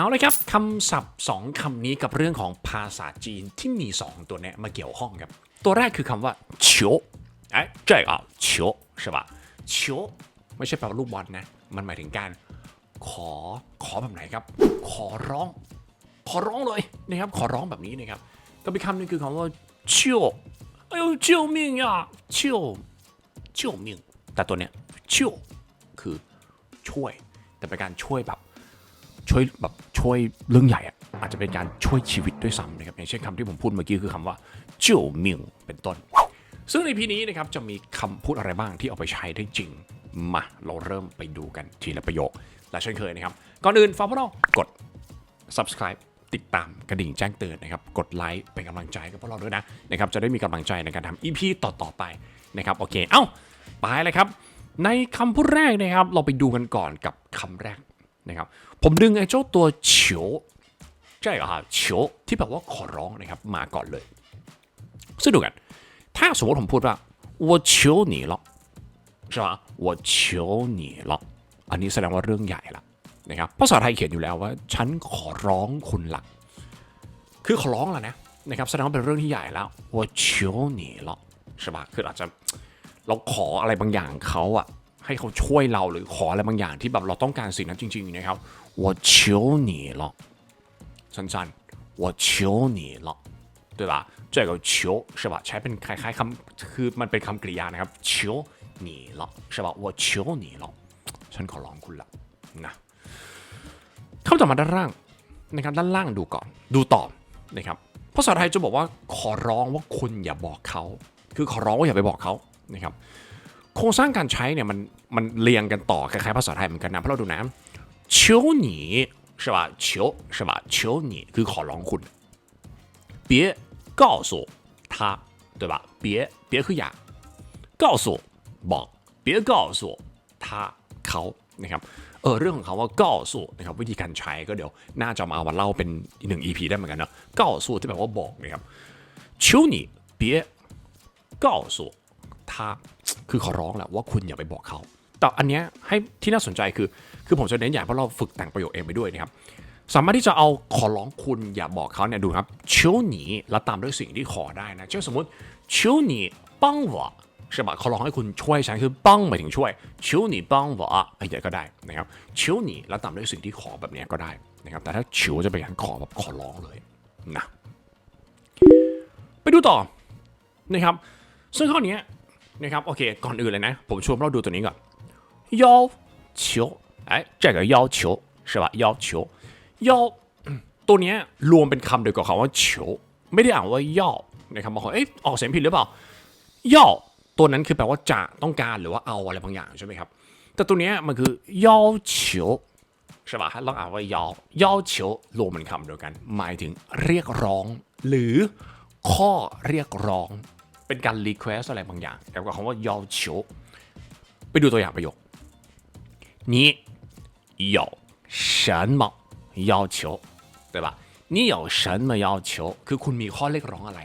เอาละครับคำศัพท์ 2 คำนี้กับเรื่องของภาษาจีนที่มี 2 ตัวเนี้ยมาเกี่ยวข้องครับ ตัวแรกคือคำว่าเฉียวไอ้这个เฉียวใช่ปะเฉียวไม่ใช่แปลว่าลูกบอลนะ มันหมายถึงการขอขอแบบไหนครับ ขอร้อง ขอร้องเลยนะครับ ขอร้องแบบนี้นะครับก็บอีกคำนึ่งคือคำว่าเฉียวเอ้ยเฉียวมิงอะเฉียวเฉียวมิงแต่ตัวเนี้ยเฉียวคือช่วย แต่เป็นการช่วยแบบ ช่วยแบบช่วยเรื่องใหญ่อะอาจจะเป็นการช่วยชีวิตด้วยซ้ำนะครับอย่างเช่นคำที่ผมพูดเมื่อกี้คือคำว่า救命เป็นต้น ซึ่งในพีนี้นะครับจะมีคำพูดอะไรบ้างที่เอาไปใช้ได้จริงมาเราเริ่มไปดูกันทีละประโยค และเช่นเคยนะครับ ก่อนอื่นฝากพวกเรากด subscribe ติดตามกระดิ่งแจ้งเตือนนะครับ กดไลค์เป็นกำลังใจกับพวกเราด้วยนะนะครับ จะได้มีกำลังใจในการทำ EP ต่อๆไปนะครับ โอเค เอ้า ไปเลยครับ ในคำพูดแรกนะครับ เราไปดูกันก่อนกับคำแรก นะครับ ผมดึงไอ้เจ้าตัวเฉียวใช่เหรอฮะเฉียวที่แปลว่าขอร้องนะครับ มาก่อนเลย ซึ่งดูกัน ถ้าสมมติผมพูดว่า我求你了ใช่ปะ我求你了อันนี้แสดงว่าเรื่องใหญ่ละนะครับภาษาไทยเขียนอยู่แล้วว่า ฉันขอร้องคุณละคือขอร้องแล้วนะนะครับแสดงว่าเป็นเรื่องที่ใหญ่แล้ว我求你了ใช่ปะคืออาจจะเราขออะไรบางอย่างเขาอะ ให้เขาช่วยเราหรือขออะไรบางอย่างที่แบบเราต้องการสิ่งนั้นจริงๆนะครับ我求你了สั้นๆ我求你了对吧这个求是吧ใช้เป็นคล้ายๆคำคือมันเป็นคำกริยานะครับ求你了是吧我求你了ฉันขอร้องคุณละนะคำต่อมาด้านล่างนะครับด้านล่างดูก่อน ดูต่อนะครับภาษาไทยจะบอกว่าขอร้องว่าคุณอย่าบอกเขา คือขอร้องว่าอย่าไปบอกเขานะครับ โครงสร้างการใช้เนี่ยมันมันเรียงกันต่อคล้ายๆภาษาไทยเหมือนกันนะเพราะเราดูนะ求你是吧求是吧求你คือขอร้องคุณ别告诉他对吧别别คืออย่า告诉บอก别告诉他เขานะครับเออเรื่องของเขาว่า告诉นะครับวิธีการใช้ก็เดี๋ยวน่าจะมาเอามาเล่าเป็นอีกหนึ่ง EP ได้เหมือนกันเนาะ告诉ที่แปลว่าบอกนะครับ求你别告诉他 คือขอร้องแหละว่าคุณอย่าไปบอกเขา แต่อันนี้ให้ที่น่าสนใจคือ คือผมจะเน้นใหญ่เพราะเราฝึกแต่งประโยคเองไปด้วยนะครับ สามารถที่จะเอาขอร้องคุณอย่าบอกเขาเนี่ยดูครับเชียวหนีแล้ตามด้วยสิ่งที่ขอได้นะเช่นสมมติเชียวหนีบ้องหวะใช่ปะขอร้องให้คุณช่วยฉันคือบ้องหมายถึงช่วยเชียวหนีบ้องหวะอะไรอย่างก็ได้นะครับเชียวหนีแล้ตามด้วยสิ่งที่ขอแบบนี้ก็ได้นะครับ แต่ถ้าเชียวจะเป็นการขอแบบขอร้องเลยนะไปดูต่อนะครับซึ่งข้อนี้ นะครับโอเค ก่อนอื่นเลยนะ ผมชวนเราดูตัวนี้ก่อน要求哎这个要求是吧要求要ตัวเนี้ยรวมเป็นคำเดียวกับคำว่าเฉียวไม่ได้อ่านว่าย่อนะครับบางคนเอ๊ะออกเสียงผิดหรือเปล่าย่อตัวนั้นคือแปลว่าจะต้องการหรือว่าเอาอะไรบางอย่างใช่ไหมครับ แต่ตัวเนี้ยมันคือ要求ใช่ป่ะเราอ่านว่า要要求รวมเป็นคำเดียวกัน หมายถึงเรียกร้อง หรือข้อเรียกร้อง เป็นการ request อะไรบางอย่างเกี่ยวกับคำว่า要求ไปดูตัวอย่างประโยค你有什么要求对吧你有什么要求คือคุณมีข้อเรียกร้องอะไร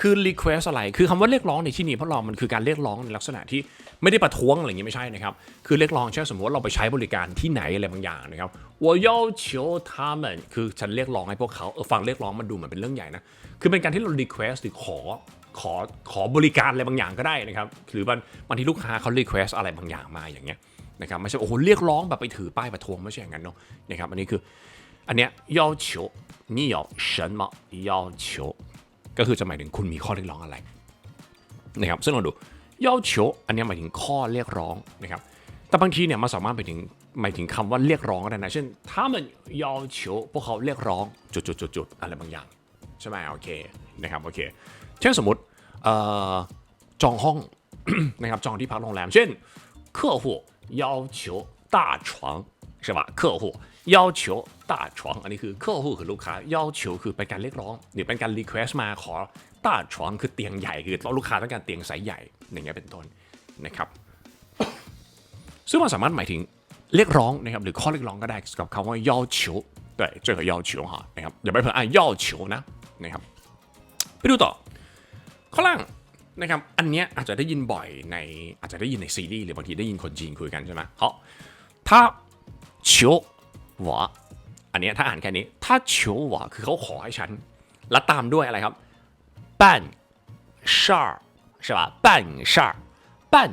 คือ request อะไร คือคำว่าเรียกร้องในที่นี้เพราะเรามันคือการเรียกร้องในลักษณะที่ไม่ได้ประท้วงอะไรอย่างนี้ไม่ใช่นะครับ คือเรียกร้องเช่นสมมติว่าเราไปใช้บริการที่ไหนอะไรบางอย่างนะครับ我要求他们คือฉันเรียกร้องให้พวกเขาเออฟังเรียกร้องมันดูเหมือนเป็นเรื่องใหญ่นะ คือเป็นการที่เรา request หรือขอ ขอ ขอบริการอะไรบางอย่างก็ได้นะครับ หรือบางบางทีลูกค้าเขา request อะไรบางอย่างมาอย่างเงี้ยนะครับ ไม่ใช่โอ้โหเรียกร้องแบบไปถือป้ายประท้วงไม่ใช่อย่างนั้นเนาะนะครับ อันนี้คือ อันเนี้ย要求你有什么要求ก็คือจะหมายถึงคุณมีข้อเรียกร้องอะไรนะครับ ซึ่งเราดู要求อันเนี้ยหมายถึงข้อเรียกร้องนะครับ แต่บางทีเนี่ยมันสามารถไปถึงหมายถึงคำว่าเรียกร้องก็ได้นะ เช่น他们要求พวกเขาเรียกร้องจุดๆๆๆอะไรบางอย่าง ใช่ไหมโอเคนะครับโอเค เช่นสมมติเอ่อจองห้อง นะครับจองที่พักโรงแรม เช่น客户要求大床ใช่ปะ客户要求大床อันนี้คือ客户คือลูกค้า要求คือเป็นการเรียกร้อง หรือเป็นการ request มาขอ大床คือเตียงใหญ่คือลูกค้าต้องการเตียงไซส์ใหญ่อย่างเงี้ยเป็นต้นนะครับ ซึ่งมันสามารถหมายถึงเรียกร้องนะครับหรือข้อเรียกร้องก็ได้กับคำว่า要求对这个要求哈นะครับอย่าไปเพิ่งอ่าน要求นะนะครับ ไปดูต่อ ข้อล่างนะครับ อันเนี้ยอาจจะได้ยินบ่อยในอาจจะได้ยินในซีรีส์หรือบางทีได้ยินคนจีนคุยกันใช่ไหมเขาถ้าเฉียวหวะอันเนี้ยถ้าอ่านแค่นี้ ถ้าเฉียวหวะคือเขาขอให้ฉัน และตามด้วยอะไรครับปั้นชาใช่ป่ะปั้นชาปั้น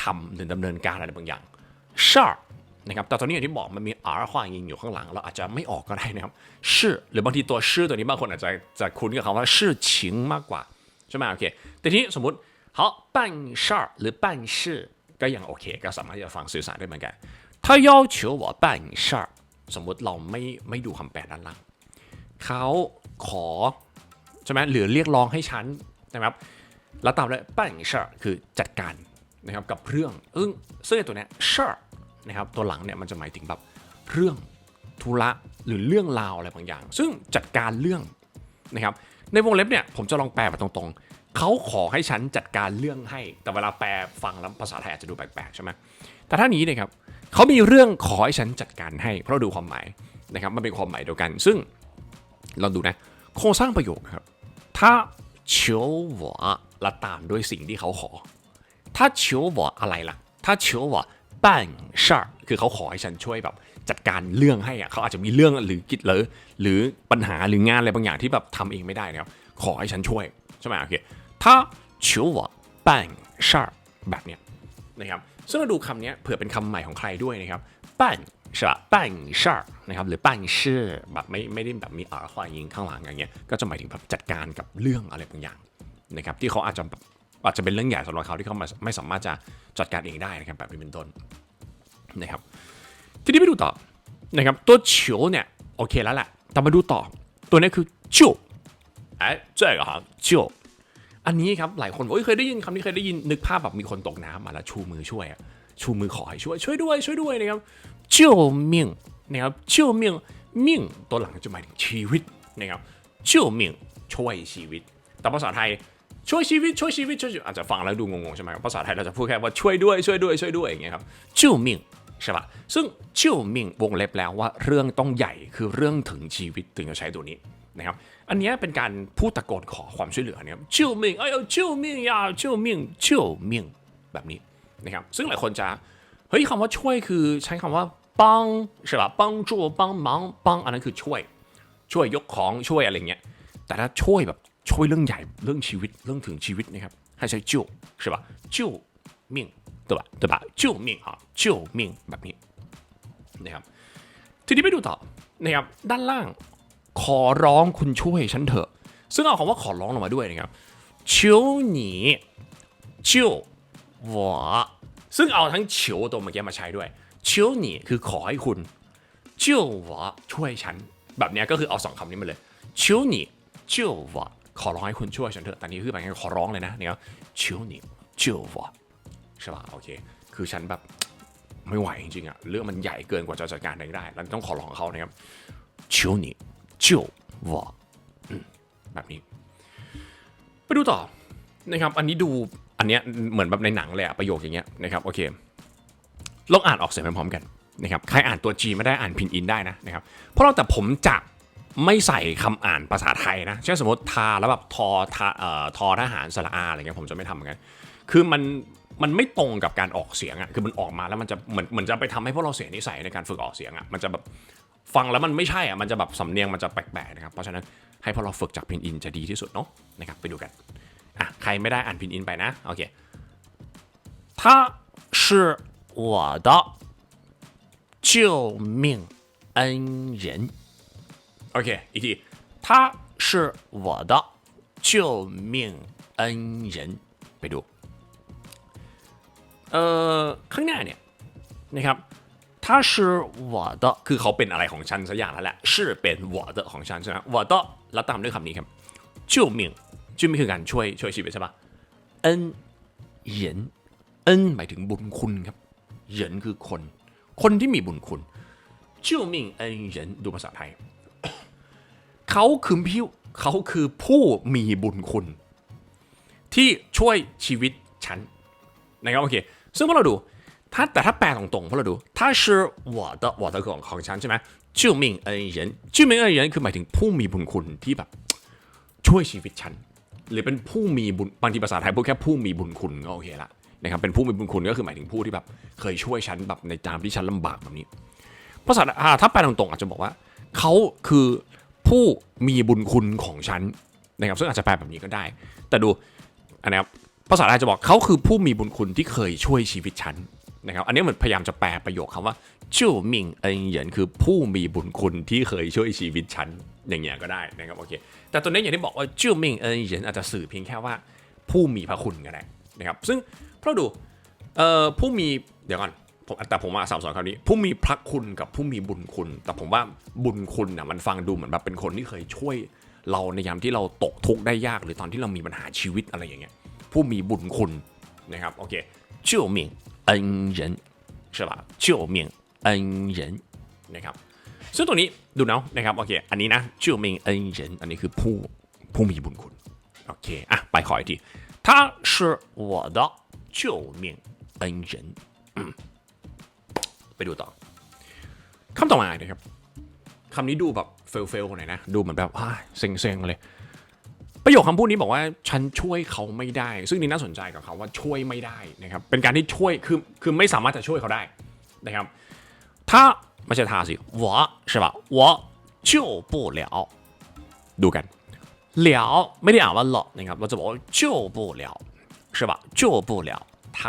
ทำหรือดำเนินการอะไรบางอย่างชานะครับแต่ตอนนี้อย่างที่บอกมันมีอาร์ควายิงอยู่ข้างหลัง เราอาจจะไม่ออกก็ได้นะครับชื่อหรือบางทีตัวชื่อตัวนี้บางคนอาจจะจะคุ้นกับคำว่าชื่อชิงมากกว่า ใช่ไหมโอเคแต่ทีนี้สมมติเขา办事儿หรือ办事ก็ยังโอเค ก็สามารถที่จะฟังสื่อสารได้เหมือนกัน他要求我办事儿สมมติเราไม่ไม่ดูคำแปลด้านล่างเขาขอใช่ไหมหรือเรียกร้องให้ฉันนะครับ แล้วตามด้วยปั้นเชอร์คือจัดการนะครับกับเรื่องอึ้งซึ่งไอ้ตัวเนี้ยเชอร์นะครับตัวหลังเนี่ยมันจะหมายถึงแบบเรื่องธุระหรือเรื่องราวอะไรบางอย่าง ซึ่งจัดการเรื่องนะครับ ในวงเล็บเนี่ยผมจะลองแปลแบบตรงๆ เขาขอให้ฉันจัดการเรื่องให้ แต่เวลาแปลฟังแล้วภาษาไทยอาจจะดูแปลกๆใช่ไหมแต่ท่านี้เนี่ยครับเขามีเรื่องขอให้ฉันจัดการให้ เพราะดูความหมายนะครับมันเป็นความหมายเดียวกัน ซึ่งลองดูนะโครงสร้างประโยคครับถ้าเฉียววะละตามด้วยสิ่งที่เขาขอ ถ้าเฉียววะอะไรล่ะ ถ้าเฉียววะ ปั่งชาคือเขาขอให้ฉันช่วยแบบจัดการเรื่องให้อะเขาอาจจะมีเรื่องหรือกิจหรือหรือปัญหาหรืองานอะไรบางอย่างที่แบบทำเองไม่ได้นะครับขอให้ฉันช่วยใช่ไหมโอเคถ้าชิวะปั่งชาแบบเนี้ยนะครับซึ่งเราดูคำนี้เผื่อเป็นคำใหม่ของใครด้วยนะครับปั่นใช่ปะปั่นชานะครับหรือปั่ชื่อแบบไม่ไม่ได้แบบมีอาร์ควายยิงข้างหลังอย่างเงี้ยก็จะหมายถึงแบบจัดการกับเรื่องอะไรบางอย่างนะครับที่เขาอาจจะแบบ อาจจะเป็นเรื่องใหญ่สำหรับเขาที่เขาไม่สามารถจะจัดการเองได้นะครับแบบนี้เป็นต้นนะครับทีนี้ไปดูต่อนะครับตัวเฉียวเนี่ยโอเคแล้วแหละแต่มาดูต่อ ตัวนี้คือจิวไอ้เจ๊ครับจิวอันนี้ครับหลายคนบอกเคยได้ยินคำนี้เคยได้ยินนึกภาพแบบมีคนตกน้ำมาแล้วชูมือช่วยชูมือขอให้ช่วยช่วยด้วยช่วยด้วยนะครับเจียวเมี่ยงนะครับเจียวเมี่ยงเมี่ยงตัวหลังจะหมายถึงชีวิตนะครับเจียวเมี่ยงช่วยชีวิต แต่ภาษาไทย ช่วยชีวิตช่วยชีวิตช่วยอาจจะฟังแล้วดูงงๆใช่ไหมภาษาไทยเราจะพูดแค่ว่าช่วยด้วยช่วยด้วยช่วยด้วยอย่างเงี้ยครับช่วมิงใช่ปะซึ่งช่วมิงวงเล็บแล้วว่าเรื่องต้องใหญ่คือเรื่องถึงชีวิตถึงจะใช้ตัวนี้นะครับอันนี้เป็นการพูดตะโกนขอความช่วยเหลือเนี่ยช่วมิงไอ้เอ้จิวมิงยาช่วมิงช่วมิงแบบนี้นะครับซึ่งหลายคนจะเฮ้ยคำว่าช่วยคือใช้คำว่าปังใช่ปะปังจู่ปังมังปังอันนั้นคือช่วย ช่วยยกของช่วยอะไรเงี้ยแต่ถ้าช่วยแบบ ช่วยเรื่องใหญ่เรื่องชีวิตเรื่องถึงชีวิตนะครับให้ใช้救ใช่ปะ救命对吧对吧救命啊救命แบบนี้นะครับ ทีนี้ไปดูต่อนะครับด้านล่าง ขอร้องคุณช่วยฉันเถอะ ซึ่งเอาคำว่าขอร้องลงมาด้วยนะครับ求你救我ซึ่งเอาทั้งเฉียวตัวเมื่อกี้มาใช้ด้วย求你คือขอให้คุณ救我ช่วยฉัน แบบเนี้ยก็คือเอาสองคำนี้มาเลย求你救我 ขอร้องให้คุณช่วยฉันเถอะแต่นี้คือแบบขอร้องเลยนะเนี่ยชิวหนิเจียววะใช่ป่ะโอเค คือฉันแบบไม่ไหวจริงๆอะเรื่องมันใหญ่เกินกว่าจะจัดการได้แล้วต้องขอร้องเขานะครับชิวหนิเจียววะแบบนี้ ไปดูต่อนะครับ อันนี้ดูอันเนี้ยเหมือนแบบในหนังเลยอะประโยคอย่างเงี้ยนะครับโอเคลองอ่านออกเสียงพร้อมๆกันนะครับใครอ่านตัวจีไม่ได้อ่านพินอินได้นะนะครับเพราะเราแต่ผมจาก ไม่ใส่คำอ่านภาษาไทยนะเช่นสมมติทาแล้วแบบทอทาเอ่อทอทหารสระอาอะไรเงี้ยผมจะไม่ทำเหมือนกันคือมันมันไม่ตรงกับการออกเสียงอะคือมันออกมาแล้วมันจะเหมือนเหมือนจะไปทำให้พวกเราเสียนิสัยในการฝึกออกเสียงอะมันจะแบบฟังแล้วมันไม่ใช่อะมันจะแบบสำเนียงมันจะแปลกๆนะครับเพราะฉะนั้นให้พวกเราฝึกจากพินอินจะดีที่สุดเนาะนะครับไปดูกันอ่ะใครไม่ได้อ่านพินอินไปนะโอเค他是我的救命恩人 โอเค อีกที他是我的救命恩人ไปดู เอ่อ ข้างหน้าเนี่ยนะครับ他是我的คือเขาเป็นอะไรของฉันสักอย่างแล้วแหละ是เป็น我的ของฉันใช่ไหม我的แล้วตามด้วยคำนี้ครับ救命救命คือการช่วยช่วยชีวิตใช่ปะ恩人恩หมายถึงบุญคุณครับเหรินคือคน คนที่มีบุญคุณ救命恩人ดูภาษาไทย เขาคือผู้เขาคือผู้มีบุญคุณ ที่ช่วยชีวิตฉันนะครับโอเค ซึ่งพวกเราดู ถ้าแต่ถ้าแปลตรงๆพวกเราดู他是我的我的ของของฉันใช่ไหม救命恩人救命恩人คือหมายถึงผู้มีบุญคุณที่แบบ ช่วยชีวิตฉัน หรือเป็นผู้มีบุญบางทีภาษาไทยพูดแค่ผู้มีบุญคุณก็โอเคละนะครับเป็นผู้มีบุญคุณก็คือหมายถึงผู้ที่แบบเคยช่วยฉันแบบในตามที่ฉันลำบากแบบนี้ ภาษาอ่าถ้าแปลตรงๆอาจจะบอกว่า เขาคือ ผู้มีบุญคุณของฉันนะครับซึ่งอาจจะแปลแบบนี้ก็ได้ แต่ดูอันนี้ครับภาษาไทยจะบอกเขาคือผู้มีบุญคุณที่เคยช่วยชีวิตฉันนะครับอันนี้เหมือนพยายามจะแปลประโยคคำว่าชู่มิงเอินเหยินคือผู้มีบุญคุณที่เคยช่วยชีวิตฉันอย่างเงี้ยก็ได้นะครับโอเคแต่ตัวนี้อย่างที่บอกว่าชู่มิงเอินเหยินอาจจะสื่อเพียงแค่ว่าผู้มีพระคุณก็ได้นะครับซึ่งเพราะดูเอ่อผู้มีเดี๋ยวก่อน ผมแต่ผมว่าสับสนคำนี้ ผู้มีพระคุณกับผู้มีบุญคุณ แต่ผมว่าบุญคุณน่ะมันฟังดูเหมือนแบบเป็นคนที่เคยช่วย เราในยามที่เราตกทุกข์ได้ยากหรือตอนที่เรามีปัญหาชีวิตอะไรอย่างเงี้ยผู้มีบุญคุณนะครับโอเค救命恩人是吧救命恩人นะครับซึ่งตัวนี้ดูเนาะนะครับโอเคอันนี้นะ救命恩人อันนี้คือผู้ผู้มีบุญคุณโอเคอ่ะไปขออีกที他是我的救命恩人อืม ไปดูต่อคำต่อมานะครับ คำนี้ดูแบบเฟลเฟลหน่อยนะ ดูเหมือนแบบอ้ายเซ็งๆเลย ประโยคคำพูดนี้บอกว่าฉันช่วยเขาไม่ได้ ซึ่งนี่น่าสนใจกับคำว่าช่วยไม่ได้นะครับ เป็นการที่ช่วยคือคือไม่สามารถจะช่วยเขาได้นะครับถ้าไม่ใช่ทาสิ我是吧我救不了ดูกัน了ไม่ได้อ่านว่าหลนะครับ เราจะบอกว่า救不了是吧救不了他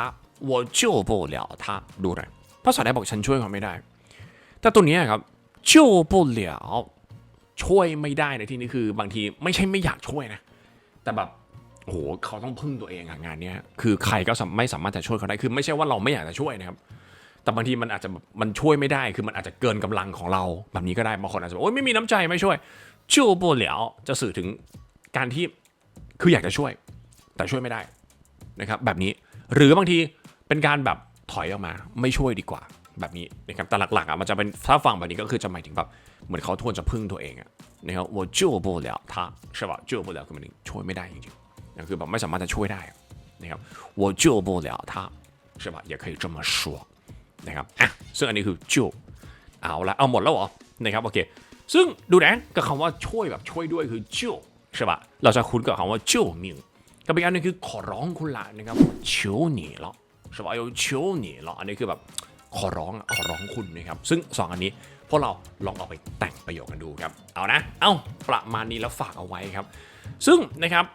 我救不了他ดูหน่อย ภาษาไทยบอกฉันช่วยเขาไม่ได้ แต่ตัวเนี้ยครับ救不了ช่วยไม่ได้ในที่นี้คือบางทีไม่ใช่ไม่อยากช่วยนะ แต่แบบโอ้โหเขาต้องพึ่งตัวเองอะงานเนี้ยคือใครก็สามไม่สามารถจะช่วยเขาได้คือไม่ใช่ว่าเราไม่อยากจะช่วยนะครับ แต่บางทีมันอาจจะแบบมันช่วยไม่ได้คือมันอาจจะเกินกำลังของเราแบบนี้ก็ได้บางคนอาจจะบอกโอ๊ยไม่มีน้ำใจไม่ช่วยช่วย不了จะสื่อถึงการที่คืออยากจะช่วย แต่ช่วยไม่ได้นะครับ แบบนี้หรือบางทีเป็นการแบบ ถอยออกมาไม่ช่วยดีกว่าแบบนี้นะครับแต่หลักๆอ่ะมันจะเป็นถ้าฟังแบบนี้ก็คือจะหมายถึงแบบเหมือนเขาทวนจะพึ่งตัวเองอะนะครับ我救不了他是吧救不了คือหมายถึงช่วยไม่ได้จริงๆนะคือแบบไม่สามารถจะช่วยได้อะนะครับ我救不了他是吧也可以这么说นะครับอ่ะซึ่งอันนี้คือ救เอาละเอาหมดแล้วเหรอนะครับโอเค ซึ่งดูนะกับคำว่าช่วยแบบช่วยด้วยคือ救ใช่ปะเราจะคุ้นกับคำว่า救命กับอีกอันหนึงคือขอร้องคุณละนะครับ求你了ใ ชวายโชนี่หรออันนี้คือแบบขอร้องขอร้องคุณนะครับ ซึ่ง 2 อันนี้พวกเราลองเอาไปแต่งประโยคกันดูครับ เอานะ เอาประมาณนี้แล้วฝากเอาไว้ครับ ซึ่งนะครับ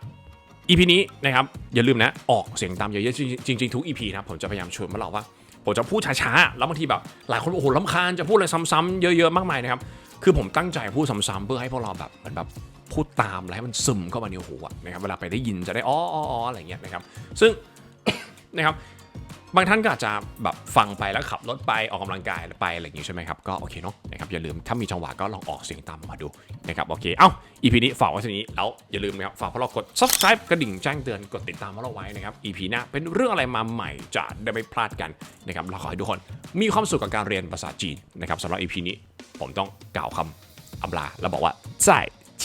อีพีนี้นะครับอย่าลืมนะออกเสียงตามเยอะๆจริงๆทุกอีพีนะผมจะพยายามชวนพวกเราว่าผมจะพูดช้าๆ แล้วบางทีแบบหลายคนโอ้โหลำคาญจะพูดอะไรซ้ำๆเยอะๆมากมายนะครับ คือผมตั้งใจพูดซ้ำๆเพื่อให้พวกเราแบบมันแบบพูดตามแล้วให้มันซึมเข้ามาในหูนะครับเวลาไปได้ยินจะได้อ๋ออ๋ออะไรเงี้ยนะครับ ซึ่งนะครับ บางท่านก็อาจจะแบบฟังไปแล้วขับรถไปออกกำลังกายไปอะไรอย่างงี้ใช่ไหมครับก็โอเคเนาะนะครับอย่าลืมถ้ามีจังหวะก็ลองออกเสียงตามมาดูนะครับโอเคเอ้า EP นี้ฝากไว้ที่นี้แล้วอย่าลืมนะครับฝากพวกเรากด subscribe กระดิ่งแจ้งเตือนกดติดตามพวกเราไว้นะครับ EP หน้าเป็นเรื่องอะไรมาใหม่จะได้ไม่พลาดกันนะครับเราขอให้ทุกคนมีความสุขกับการเรียนภาษาจีนนะครับสำหรับ EP นี้ผมต้องกล่าวคำอำลาแล้วบอกว่า再见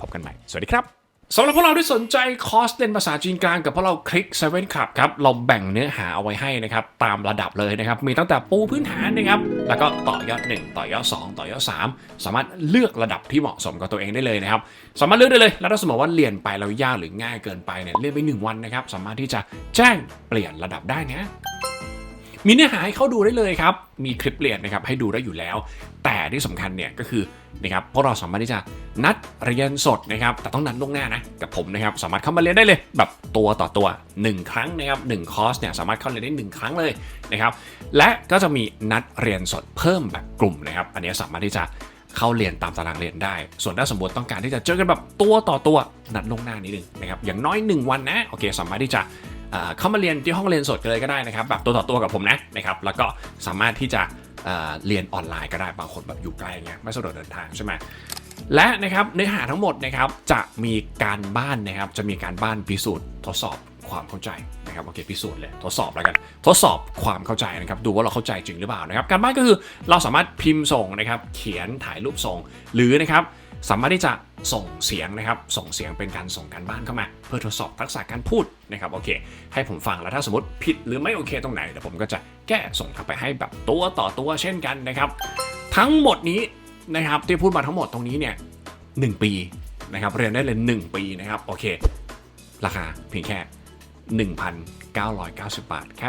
พบกันใหม่ สวัสดีครับ สำหรับพวกเราที่สนใจคอร์สเรียนภาษาจีนกลางกับพวกเราคลิก7 Club ครับ เราแบ่งเนื้อหาเอาไว้ให้นะครับ ตามระดับเลยนะครับ มีตั้งแต่ปูพื้นฐานนะครับ แล้วก็ต่อยอด 1 ต่อยอด 2 ต่อยอด 3 สามารถเลือกระดับที่เหมาะสมกับตัวเองได้เลยนะครับ สามารถเลือกได้เลย แล้วถ้าสมมติว่าเรียนไปแล้วยากหรือง่ายเกินไปเนี่ยเรียนไป 1 วันนะครับ สามารถที่จะแจ้งเปลี่ยนระดับได้นะ มีเนื้อหาให้เข้าดูได้เลยครับ มีคลิปเรียนนะครับให้ดูได้อยู่แล้ว แต่ที่สำคัญเนี่ยก็คือนะครับพวกเราสามารถที่จะนัดเรียนสดนะครับ แต่ต้องนัดล่วงหน้านะกับผมนะครับสามารถเข้ามาเรียนได้เลย แบบตัวต่อตัว 1 ครั้งนะครับ1คอร์สเนี่ยสามารถเข้าเรียนได้ 1 ครั้งเลยนะครับ และก็จะมีนัดเรียนสดเพิ่มแบบกลุ่มนะครับ อันนี้สามารถที่จะเข้าเรียนตามตารางเรียนได้ ส่วนถ้าสมมติต้องการที่จะเจอกันแบบตัวต่อตัวนัดล่วงหน้านิดนึงนะครับอย่างน้อย 1 วันนะโอเค สามารถที่จะ เข้ามาเรียนที่ห้องเรียนสดกันเลยก็ได้นะครับแบบตัวต่อตัวกับผมนะนะครับแล้วก็สามารถที่จะเอ่อเรียนออนไลน์ก็ได้บางคนแบบอยู่ไกลเงี้ยไม่สะดวกเดินทางใช่ไหมและนะครับเนื้อหาทั้งหมดนะครับจะมีการบ้านนะครับจะมีการบ้านพิสูจน์ทดสอบความเข้าใจนะครับโอเคพิสูจน์เลยทดสอบแล้วกันทดสอบความเข้าใจนะครับดูว่าเราเข้าใจจริงหรือเปล่านะครับการบ้านก็คือเราสามารถพิมพ์ส่งนะครับเขียนถ่ายรูปส่งหรือนะครับ สามารถที่จะส่งเสียงนะครับ ส่งเสียงเป็นการส่งการบ้านเข้ามา เพื่อทดสอบทักษะการพูดนะครับโอเค ให้ผมฟังแล้วถ้าสมมติผิดหรือไม่โอเคตรงไหนเดี๋ยวผมก็จะแก้ส่งกลับไปให้แบบตัวต่อตัวเช่นกันนะครับ ทั้งหมดนี้นะครับที่พูดมาทั้งหมดตรงนี้เนี่ยหนึ่งปีนะครับเรียนได้เลย1ปีนะครับโอเค ราคาเพียงแค่ 1,990 บาท แค่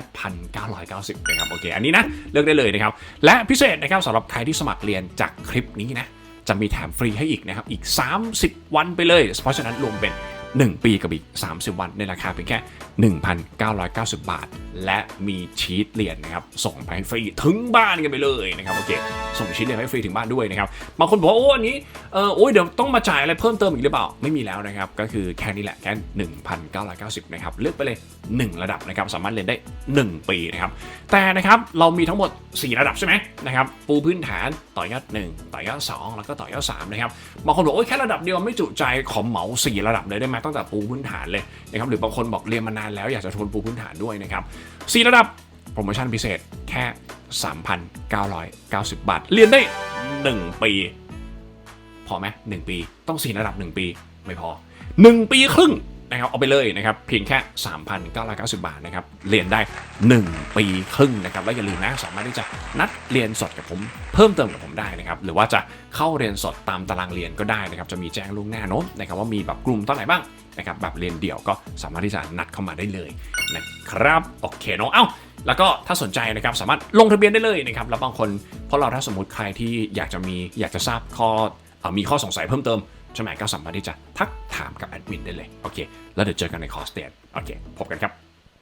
1,990นะครับโอเค อันนี้นะเลือกได้เลยนะครับ และพิเศษนะครับสำหรับใครที่สมัครเรียนจากคลิปนี้นะ จะมีแถมฟรีให้อีกนะครับ อีก 30 วันไปเลย เพราะฉะนั้นรวมเป็น 1 ปีกับอีก 30 วันในราคาเพียงแค่ 1,990 บาท และมีชีตเหรียญนะครับ ส่งไปให้ฟรีถึงบ้านกันไปเลยนะครับโอเคส่งชีตเหรียญให้ฟรีถึงบ้านด้วยนะครับบางคนบอกว่าโอ้อันนี้เออโอ้ยเดี๋ยวต้องมาจ่ายอะไรเพิ่มเติมอีกหรือเปล่าไม่มีแล้วนะครับก็คือแค่นี้แหละแค่1,990นะครับเลือกไปเลย 1 ระดับนะครับสามารถเรียนได้ 1 ปีนะครับแต่นะครับเรามีทั้งหมด 4 ระดับใช่ไหมนะครับปูพื้นฐานต่อยอด 1 ต่อยอด 2 แล้วก็ต่อยอด3นะครับบางคนบอกโอ้ยแค่ระดับเดียวไม่จุใจขอเหมา 4 ระดับเลยได้ไหมตั้งแต่ปูพื้นฐานเลยนะครับหรือบางคนบอกเรียนมานานแล้วอยากจะทวนปูพื้นฐานด้วยนะครับสี่ระดับโปรโมชั่นพิเศษแค่ 3,990 บาท เรียนได้ 1 ปี พอไหมหนึ่งปีต้องสี่ระดับ 1 ปีไม่พอ 1 ปีครึ่ง นะครับเอาไปเลยนะครับเพียงแค่ 3,990 บาทนะครับเรียนได้ 1 ปีครึ่งนะครับแล้วอย่าลืมนะสามารถที่จะนัดเรียนสดกับผมเพิ่มเติมกับผมได้นะครับหรือว่าจะเข้าเรียนสดตามตารางเรียนก็ได้นะครับจะมีแจ้งล่วงหน้าโน้นนะครับว่ามีแบบกลุ่มตอนไหนบ้างนะครับแบบเรียนเดี่ยวก็สามารถที่จะนัดเข้ามาได้เลยนะครับโอเคเนาะเอ้าแล้วก็ถ้าสนใจนะครับสามารถลงทะเบียนได้เลยนะครับแล้วบางคนเพราะเราถ้าสมมติใครที่อยากจะมีอยากจะทราบข้ออมีข้อสงสัยเพิ่มเติม ใช่ไหมก็สามารถที่จะทักถามกับแอดมินได้เลย โอเค แล้วเดี๋ยวเจอกันในคอร์สเตดโอเค พบกันครับ